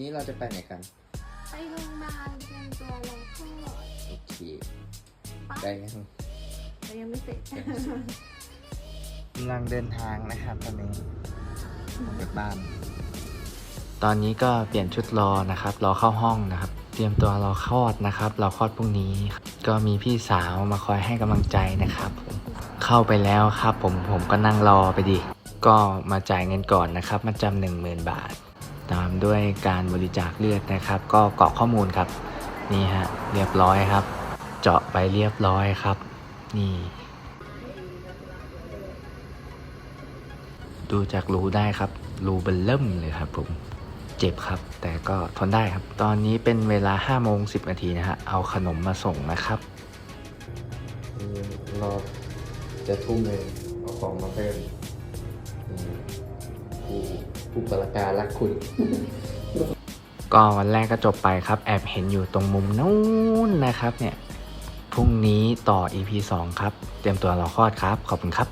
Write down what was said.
นี้เราจะไปไหนกัน ไปโรงพยาบาลเตรียมตัวลงคลอดโอเคไปได้ยังแต่ยังไม่เสร็จกำลังเดินทางนะครับตอนนี้ออกจากบ้าน ตอนนี้ก็เปลี่ยนชุดรอนะครับ รอเข้าห้องนะครับ เตรียมตัวรอคลอดนะครับ รอคลอดพรุ่งนี้ ก็มีพี่สาวมาคอยให้กำลังใจนะครับผมเข้าไปแล้วครับ ผมผมก็นั่งรอไปดิ ก็มาจ่ายเงินก่อนนะครับ มาจำหนึ่งหมื่นบาท ตามด้วยการบริจาคเลือดนะครับ ก็กรอกข้อมูลครับ นี่ฮะเรียบร้อยครับ เจาะไปเรียบร้อยครับ นี่ ดูจากรูได้ครับรูเบลเริ่มเลยครับผมเจ็บครับ แต่ก็ทนได้ครับ ตอนนี้เป็นเวลา5โมง10 นาทีนะฮะเอาขนมมาส่งนะครับรอจะทุ่มเลยเอาของมา ผู้ปรการรักคุณ ก็วันแรกก็จบไปครับ แอบเห็นอยู่ตรงมุมนู้นนะครับเนี่ย พรุ่งนี้ต่อ EP 2 ครับ เตรียมตัวรอคลอดครับ ขอบคุณครับ